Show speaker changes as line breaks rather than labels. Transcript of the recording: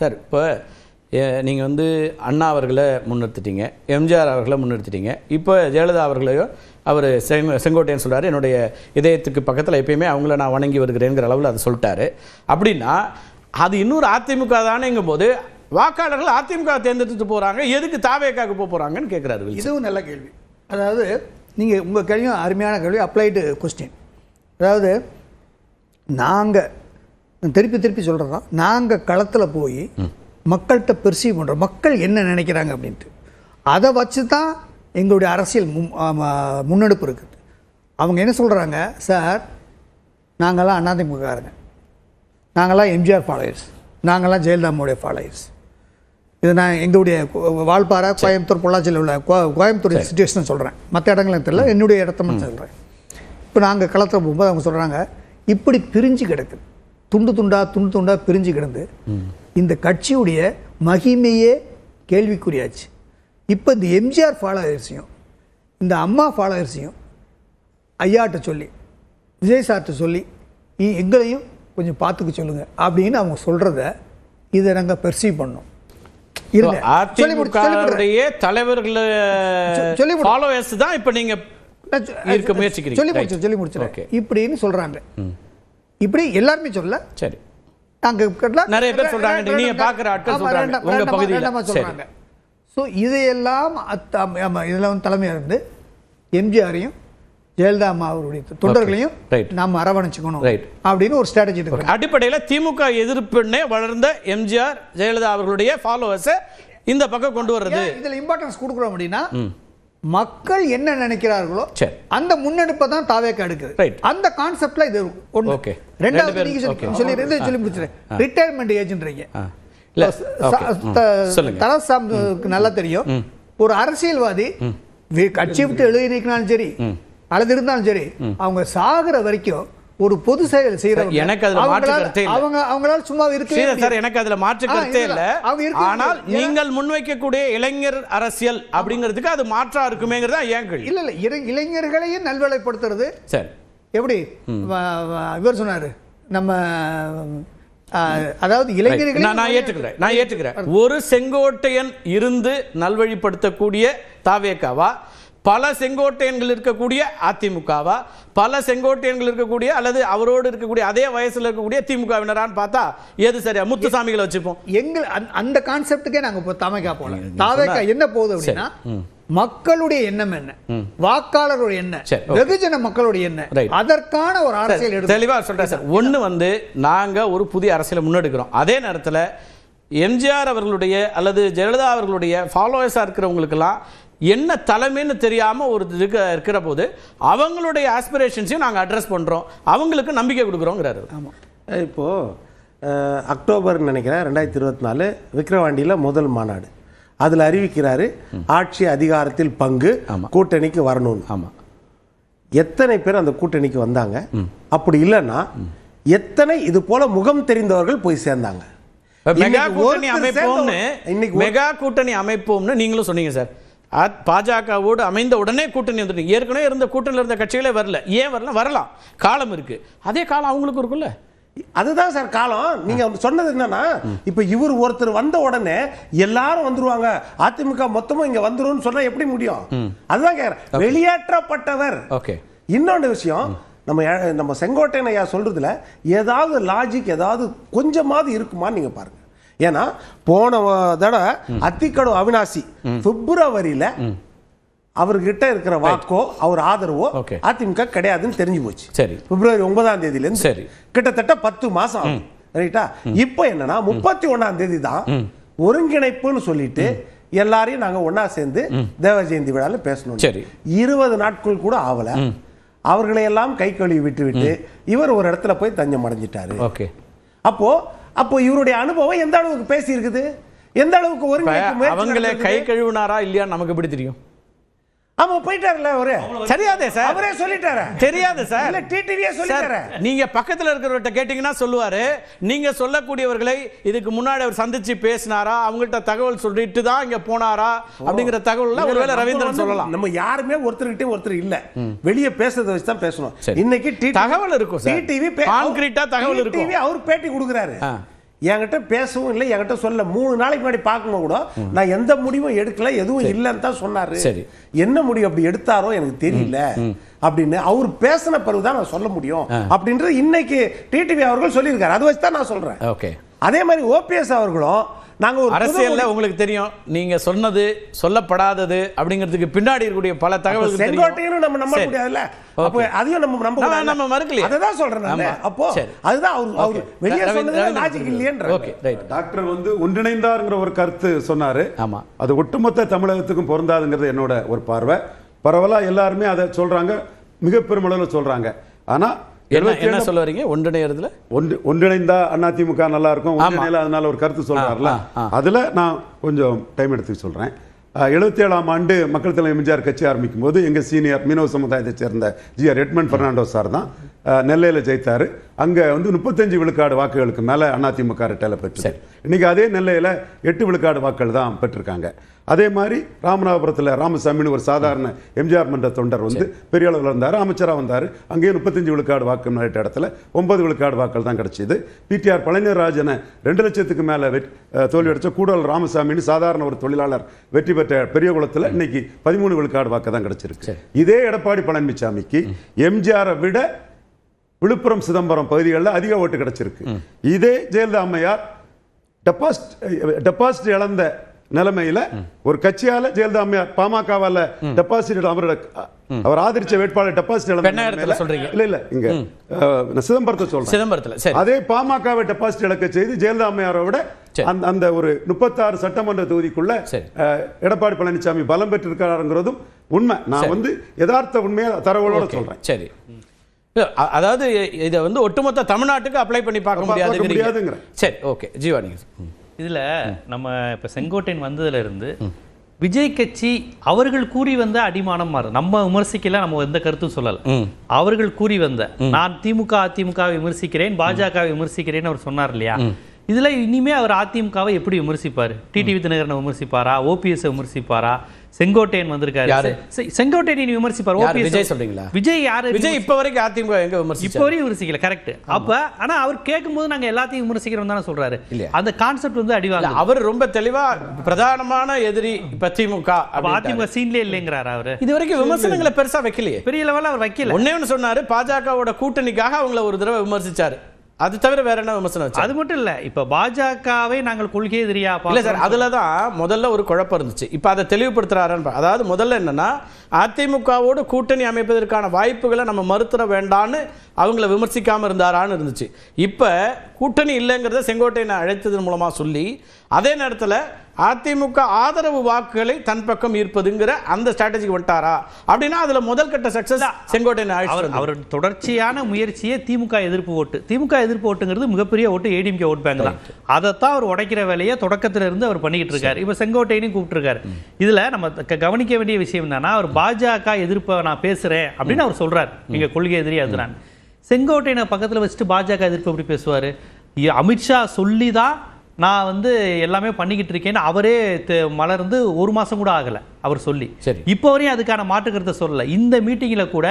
Sir இப்போ நீங்கள் வந்து அண்ணா அவர்களை முன்னிறுத்திட்டீங்க எம்ஜிஆர் அவர்களை முன்னிறுத்திட்டீங்க. இப்போ ஜெயலலிதா அவர்களையும் அவர் செங் செங்கோட்டையன் சொல்றாரு என்னுடைய இதயத்துக்கு பக்கத்தில் எப்பயுமே அவங்கள நான் வணங்கி வருகிறேங்கிற அளவில் அதை சொல்லிட்டாரு. அப்படின்னா அது இன்னொரு அதிமுக தானேங்கும் போது வாக்காளர்கள் அதிமுக தேர்ந்தெடுத்து போகிறாங்க எதுக்கு தாவேக்காக்கு போக போகிறாங்கன்னு கேட்குறாரு
இதுவும் நல்ல கேள்வி. அதாவது நீங்கள் உங்கள் கேள்வியும் அருமையான கேள்வி அப்ளைடு கொஸ்டின் அதாவது நாங்கள் திருப்பி திருப்பி சொல்கிறது தான் நாங்கள் களத்தில் போய் மக்கள்கிட்ட பெர்சீவ் பண்ணுறோம் மக்கள் என்ன நினைக்கிறாங்க அப்படின்ட்டு. அதை வச்சு தான் எங்களுடைய அரசியல் முன்னெடுப்பு இருக்குது. அவங்க என்ன சொல்கிறாங்க சார் நாங்கள்லாம் அதிமுககாரங்க நாங்கள்லாம் எம்ஜிஆர் ஃபாலோயர்ஸ் நாங்கள்லாம் ஜெயலலிதாவுடைய ஃபாலோயர்ஸ் இது நான் எங்களுடைய வால்பாறை கோயம்புத்தூர் பொள்ளாச்சியில் உள்ள கோ- கோயம்புத்தூர் சுச்சுவேஷன் சொல்கிறேன் மற்ற இடங்களும் தெரியல. என்னுடைய இடத்த மட்டும் சொல்கிறேன் இப்போ நாங்கள் களத்தில் போகும்போது அவங்க சொல்கிறாங்க இப்படி பிரிஞ்சு கிடக்குது. துண்டு துண்டா துண்டு துண்டா பிரிஞ்சு கிடந்து இந்த கட்சியுடைய மகிமையே கேள்விக்குறியாச்சு இப்போ இந்த எம்ஜிஆர் ஃபாலோவர்ஸையும் இந்த அம்மா ஃபாலோவர்ஸையும் ஐயாட்ட சொல்லி விஜய் சார்ட்ட சொல்லி இ- எங்களையும் கொஞ்சம் பார்த்துக்க சொல்லுங்க அப்படின்னு அவங்க சொல்கிறத இதை நாங்கள் பெர்சீவ் பண்ணோம்.
அதிமுகவுடைய தலைவர்கள் ஃபாலோவர்ஸ் தான் இப்போ நீங்க
நான் சொ-
இருக்க முயற்சிக்கிறீங்க.
சொல்லி. முடிச்சு சொல்லி
Okay.
இப்படின்னு சொல்றாங்க இப்படி எல்லாருமே சொல்ல
சரி
கேட்டா-
நிறைய பேர் சொல்றாங்க. நீங்க பார்க்குற ஆட்கள்
ஆமா,
சொல்றாங்க.
ரெண்டு-
உங்க
ரெண்டமா-
பகுதியில.
சொல்றாங்க ஸோ இதையெல்லாம் இதெல்லாம் தலைமையாக இருந்து எம்ஜிஆரையும் ஜெயலலிதா அம்மா அவருடைய தொண்டர்களையும். நாம் அரவணைச்சுக்கணும். அப்படின்னு ஒரு ஸ்ட்ராட்டஜி இருக்கு
அடிப்படையில திமுக எதிர்ப்புன்னே வளர்ந்த எம்ஜிஆர் ஜெயலலிதா அவர்களுடைய ஃபாலோவர்ஸை இந்த பக்கம் கொண்டு வர்றது
இதுல இம்பார்ட்டன்ஸ் கொடுக்குறோம் அப்படின்னா மக்கள் என்ன நினைக்கிறார்களோ. அந்த முன்னெடுப்பை தான் தாவேக்க எடுக்குது. அந்த கான்செப்ட்ல இது
Okay. ரெண்டு
ரெண்டாவது நீங்க சொல்லி ரெண்டு சொல்லி முடிச்சிடுறேன். ரிட்டையர்மெண்ட் ஏஜென்ட்றீங்க தலசாமுக்கு நல்லா தெரியும். ஒரு அரசியல்வாதி கட்சி விட்டு எழுதி இருக்கனாலும் சரி அல்லது இருந்தாலும் சரி அவங்க சாகுற வரைக்கும் ஒரு பொது செயல் செய்யறவங்க
எனக்கு அதுல மாற்று கருத்தே இல்ல.
அவங்க அவங்களால சும்மா
ஸ்ரீதர் சார். எனக்கு அதுல மாற்று கருத்தே
இல்ல, அவங்க
ஆனால். நீங்கள் முன்வைக்கக்கூடிய இளைஞர் அரசியல் அப்படிங்கிறதுக்கு அது மாற்றா இருக்குமேங்கிறது தான் ஏன் கேள்வி.
இல்ல இல்ல இளை- இளைஞர்களையும் நல்வழிப்படுத்துறது.
சரி.
எப்படி? இவர் சொன்னாரு நம்ம அதாவது இளைஞர்களை
நான் நான் ஏற்றுக்கிறேன் நான் ஏற்றுக்கிறேன் ஒரு செங்கோட்டையன் இருந்து நல்வழிப்படுத்தக்கூடிய தாவேக்காவா? பல செங்கோட்டையன்கள் இருக்கக்கூடிய அதிமுகவா? பல செங்கோட்டையன்கள் இருக்கக்கூடிய அல்லது அவரோடு இருக்கக்கூடிய அதே வயசுல இருக்கக்கூடிய திமுகவினரான்னு பார்த்தா எது சரியா? முத்துசாமிகளை வச்சுப்போம்.
எங்கள் அந்த- கான்செப்டுக்கே நாங்க இப்போ தமைக்கா போல தாவேக்கா என்ன போகுது அப்படின்னா மக்களுடைய எண்ணம் என்ன? வாக்காளருடைய
okay.
வெகுஜன மக்களுடைய எண்ணம்.
Right.
அதற்கான ஒரு அரசியல் எடுத்து
தெளிவா சொல்றேன் சார். ஒண்ணு வந்து நாங்க ஒரு புதிய அரசியலை முன்னெடுக்கிறோம். அதே நேரத்துல எம்ஜிஆர் அவர்களுடைய அல்லது ஜெயலலிதா அவர்களுடைய ஃபாலோவர்ஸாக இருக்கிறவங்களுக்கெல்லாம் என்ன தலைமைன்னு தெரியாம ஒரு இருக்க இருக்கிற போது அவங்களுடைய ஆஸ்பிரேஷன்ஸையும் நாங்க அட்ரஸ் பண்றோம். அவங்களுக்கு நம்பிக்கை கொடுக்குறோங்கிறாரு
இப்போ அஹ், அக்டோபர் நினைக்கிறேன் ரெண்டாயிரத்தி இருபத்தி நாலு விக்கிரவாண்டியில் முதல் மாநாடு. அதில் அறிவிக்கிறாரு ஆட்சி அதிகாரத்தில் பங்கு. கூட்டணிக்கு வரணும்னு.
ஆமா.
எத்தனை பேர் அந்த கூட்டணிக்கு வந்தாங்க? அப்படி இல்லைன்னா எத்தனை இது போல முகம் தெரிந்தவர்கள் போய் சேர்ந்தாங்க?
மெகா கூட்டணி அமைப்போம்னு
இன்னைக்கு
மெகா கூட்டணி அமைப்போம்னு நீங்களும் சொன்னீங்க சார். பாஜகவோடு அமைந்த உடனே கூட்டணி வந்துட்டு ஏற்கனவே இருந்த கூட்டணியில் இருந்த கட்சிகளே வரல. ஏன் வரல வரலாம். காலம் இருக்கு. அதே காலம் அவங்களுக்கு இருக்குல்ல
அதுதான் சார் காலம். நீங்க சொன்னது என்னன்னா இப்ப இவர் ஒருத்தர் வந்த உடனே எல்லாரும் வந்துருவாங்க. அதிமுக மொத்தமும் இங்க வந்துரும்னு சொன்னா எப்படி முடியும்? அதுதான் கேக்குறேன். வெளியேற்றப்பட்டவர்.
ஓகே
இன்னொன்று விஷயம் நம்ம நம்ம செங்கோட்டையன் ஐயா சொல்றதுல ஏதாவது லாஜிக் ஏதாவது கொஞ்சமாவது இருக்குமான்னு நீங்க பாருங்க. ஏன்னா போன தடவை அத்திக்கடு அவினாசி பிப்ரவரியில அவர்கிட்ட இருக்கிற வாக்கோ அவர் ஆதரவோ. அதிமுக கிடையாதுன்னு தெரிஞ்சு போச்சு.
சரி.
பிப்ரவரி ஒன்பதாம் தேதியில இருந்து
சரி.
கிட்டத்தட்ட பத்து மாசம் ஆகும் ரைட்டா? இப்போ என்னன்னா முப்பத்தி ஒண்ணாம் தேதி தான் ஒருங்கிணைப்புன்னு சொல்லிட்டு எல்லாரையும் நாங்க ஒண்ணா சேர்ந்து தேவ ஜெயந்தி விழால பேசணும்.
சரி.
இருபது நாட்கள் கூட ஆகல அவர்களை எல்லாம் கை கழுவி விட்டு விட்டு இவர் ஒரு இடத்துல போய் தஞ்சம் அடைஞ்சிட்டாரு
ஓகே.
அப்போ அப்போ இவருடைய அனுபவம் எந்த அளவுக்கு பேசி இருக்குது எந்த அளவுக்கு ஒருங்கிணைப்பு
அவங்களே கை? கழுவினாரா இல்லையான்னு நமக்கு எப்படி தெரியும்
ஆமா போயிட்டாருல அவரு.
தெரியாதே சார்.
அவரே சொல்லிட்டாரு?
தெரியாது சார்.
இல்ல டிடிவியே சொல்லிட்டாரு?
நீங்க பக்கத்துல இருக்கிறவர்கிட்ட கேட்டீங்கன்னா சொல்லுவாரு. நீங்க சொல்லக்கூடியவர்களை இதுக்கு முன்னாடி அவர் சந்திச்சு பேசினாரா? அவங்கள்ட்ட தகவல் சொல்லிட்டு தான் இங்க போனாரா? அப்படிங்கிற தகவல் ஒருவேளை ரவீந்திரன்
வந்து
சொல்லலாம்.
நம்ம யாருமே ஒருத்தர்கிட்ட ஒருத்தர் இல்ல. வெளிய பேசுறத வச்சு தான் பேசணும். இன்னைக்கு
தகவல் இருக்கும் சார்.
டிடிவி
ஆ தகவல் இருக்கும்.
டிடிவி அவர் பேட்டி கொடுக்குறாரு. என்கிட்ட பேசவும் இல்லை என்கிட்ட சொல்ல. மூணு நாளைக்கு முன்னாடி பார்க்கும்போது கூட நான் எந்த முடிவும் எடுக்கல எதுவும் இல்லைன்னு தான் சொன்னாரு.
சரி.
என்ன முடிவு அப்படி எடுத்தாரோ எனக்கு தெரியல அப்படின்னு அவர் பேசின பிறகு தான் நான் சொல்ல முடியும் அப்படின்றது இன்னைக்கு டிடிவி அவர்கள் சொல்லியிருக்காரு. அதை வச்சு தான் நான் சொல்றேன்.
ஓகே.
அதே மாதிரி ஓபிஎஸ் அவர்களும் நாங்க ஒரு
அரசியல்ல உங்களுக்கு தெரியும் நீங்க சொன்னது சொல்லப்படாதது அப்படிங்கிறதுக்கு பின்னாடி இருக்கக்கூடிய பல தெரியும்.
செங்கோட்டையனும் நம்ம நம்ப. முடியாதுல்ல அப்போ அதையும் நம்ம நம்ப
நம்ம-.
அததான் சொல்றேன் நானு.
ஆமா.
அப்போ. அதுதான் அவர் அவர். வெளியே
ரவீந்திரன்
லாஜிக் இல்லையன்ற
ஓகே ரைட்
டாக்டர் வந்து ஒன்றிணைந்தாருங்கிற ஒரு கருத்து சொன்னாரு
ஆமா.
அது ஒட்டுமொத்த தமிழகத்துக்கும் பொருந்தாதுங்கிறது என்னோட ஒரு பார்வை பரவலா எல்லாருமே அதை சொல்றாங்க மிக பெருமளவில் சொல்றாங்க ஆனா
என்ன
77
என்ன சொல்ல வரீங்க ஒன்றிணையறதுல?
ஒன்று ஒன்றிணைந்தா அதிமுக நல்லா இருக்கும் ஒன்றிணைல அதனால ஒரு கருத்து சொல்றாருல. அதுல நான் கொஞ்சம் டைம் எடுத்து சொல்றேன். எழுபத்தி ஏழாம் ஆண்டு மக்கள் தலைவர் எம்ஜிஆர் கட்சி ஆரம்பிக்கும் போது எங்க சீனியர் மீனவ சமுதாயத்தை சேர்ந்த G R Edmund Fernando sir தான் நெல்லையில ஜெயித்தாரு. அங்க வந்து முப்பத்தஞ்சு விழுக்காடு வாக்குகளுக்கு மேல அதிமுக ரெட்டையில பெற்று இன்னைக்கு அதே நெல்லையில எட்டு விழுக்காடு வாக்குகள் தான் பெற்றிருக்காங்க. அதே மாதிரி ராமநாதபுரத்தில் ராமசாமின்னு ஒரு சாதாரண எம்ஜிஆர் மன்ற தொண்டர் வந்து பெரிய அளவில் இருந்தார் அமைச்சராக வந்தார். அங்கேயும் முப்பத்தஞ்சு விழுக்காடு வாக்கு நிறைய இடத்துல ஒன்பது விழுக்காடு வாக்கள் தான் கிடைச்சிது. பிடிஆர் பழனிராஜனை ரெண்டு லட்சத்துக்கு மேலே தோல்வி அடித்த கூடல் ராமசாமின்னு சாதாரண ஒரு தொழிலாளர் வெற்றி பெற்ற பெரிய குளத்தில் இன்னைக்கு பதிமூணு விழுக்காடு வாக்கு தான் கிடைச்சிருக்கு. இதே எடப்பாடி பழனிசாமிக்கு எம்ஜிஆரை விட விழுப்புரம் சிதம்பரம் பகுதிகளில் அதிக ஓட்டு கிடைச்சிருக்கு. இதே ஜெயலலிதா அம்மையார் டெபாசிட் டெபாசிட் இழந்த நிலைமையில ஒரு கட்சியால ஜெயலலிதா அம்மையார் பாமகவால டெபாசிட் அவரோட அவர் ஆதரிச்ச வேட்பாளர் டெபாசிட் இழந்த
சொல்றீங்க.
இல்ல இல்ல இங்க சிதம்பரத்தை சொல்றேன்.
சிதம்பரத்துல
அதே பாமகவை டெபாசிட் இழக்க செய்து ஜெயலலிதா அம்மையாரை விட
சரி.
அந்த அந்த ஒரு முப்பத்தாறு சட்டமன்ற தொகுதிக்குள்ள எடப்பாடி பழனிசாமி பலம் பெற்றிருக்காருங்கிறதும் உண்மை. நான் வந்து யதார்த்த உண்மையை தரவோட
ஓகே,
சொல்றேன்.
சரி. அதாவது இதை வந்து ஒட்டுமொத்த தமிழ்நாட்டுக்கு அப்ளை பண்ணி பார்க்க முடியாது. சரி ஓகே ஜீவா நீங்க ம்.
இதுல நம்ம இப்ப செங்கோட்டையன் வந்ததுல இருந்து விஜய் கட்சி அவர்கள் கூறி வந்த அடிமானம் மாறும் நம்ம விமர்சிக்கல நம்ம எந்த கருத்தும் சொல்லல. அவர்கள் கூறி வந்த நான் திமுக அதிமுகவை விமர்சிக்கிறேன் பாஜகவை விமர்சிக்கிறேன் அவர் சொன்னார் இல்லையா? இதுல இனிமே அவர் அதிமுகவை எப்படி விமர்சிப்பாரு? டிடிவி தினகரனை விமர்சிப்பாரா? ஓபிஎஸ் விமர்சிப்பாரா? செங்கோட்டையன் வந்திருக்காரு. செங்கோட்டையன் விமர்சிப்பார். ஓபிஎஸ்
விஜய் சொல்றீங்களா?
விஜய் யாரு?
விஜய் இப்ப வரைக்கும் அதிமுக எங்க
இப்போ
விமர்சிச்சாரு
வரையும் விமர்சிக்கல கரெக்ட் அப்ப ஆனா அவர் கேட்கும்போது நாங்க எல்லாத்தையும் விமர்சிக்கிறோம் தானே சொல்றாரு? அந்த கான்செப்ட் வந்து அடிவாங்க
அவர் ரொம்ப தெளிவா பிரதானமான எதிரி இப்ப திமுக.
அதிமுக சீன்லயே இல்லைங்கிறாரு அவரு?
இது வரைக்கும் விமர்சனங்களை பெருசா வைக்கலையே.
பெரிய லெவல்ல அவர் வைக்கல.
ஒன்னே ஒண்ணு சொன்னாரு பாஜகவோட கூட்டணிக்காக அவங்கள ஒரு தடவை விமர்சிச்சாரு. அது தவிர வேற என்ன விமர்சனம்
அது மட்டும் இல்ல. இப்ப பாஜகவை நாங்கள் கொள்கை எதிரியா
இல்ல சார். அதுல தான் முதல்ல ஒரு குழப்பம் இருந்துச்சு. இப்போ அதை தெளிவுபடுத்துறாருன்னு அதாவது முதல்ல என்னன்னா அதிமுகவோடு கூட்டணி அமைப்பதற்கான வாய்ப்புகளை நம்ம மறுத்துற வேண்டான்னு அவங்கள விமர்சிக்காம இருந்தாரான்னு இருந்துச்சு. இப்போ கூட்டணி இல்லைங்கிறத செங்கோட்டையனை அழைத்ததன் மூலமா சொல்லி அதே நேரத்துல அதிமுக ஆதரவு வாக்குகளை தன் பக்கம் ஈர்ப்பதுங்கிற அந்த ஸ்ட்ராட்டஜிக்கு வந்துட்டாரா? அப்படின்னா அதுல முதல் கட்ட சக்சஸ் செங்கோட்டையனை
அவர் அவர் தொடர்ச்சியான முயற்சியே திமுக எதிர்ப்பு ஓட்டு. திமுக எதிர்ப்பு ஓட்டுங்கிறது மிகப்பெரிய ஓட்டு ஏடிஎம்கே ஓட் பேங்க் தான். அதைத்தான் அவர் உடைக்கிற வேலையை தொடக்கத்துல இருந்து அவர் பண்ணிக்கிட்டு இருக்காரு. இப்ப செங்கோட்டையனையும் கூப்பிட்டுருக்காரு. இதுல நம்ம கவனிக்க வேண்டிய விஷயம் என்னன்னா அவர் பாஜக எதிர்ப்பை நான் பேசுறேன் அப்படின்னு அவர் சொல்றாரு. நீங்க கொள்கை எதிரி அதுதான். செங்கோட்டையனை பக்கத்துல வச்சுட்டு பாஜக எதிர்ப்பு எப்படி பேசுவாரு? அமித்ஷா சொல்லி தான் நான் வந்து எல்லாமே பண்ணிக்கிட்டு இருக்கேன்னு அவரே மலர்ந்து ஒரு மாசம் கூட ஆகல அவர் சொல்லி. இப்போ வரையும் அதுக்கான மாற்று கருத்தை சொல்லல. இந்த மீட்டிங்ல கூட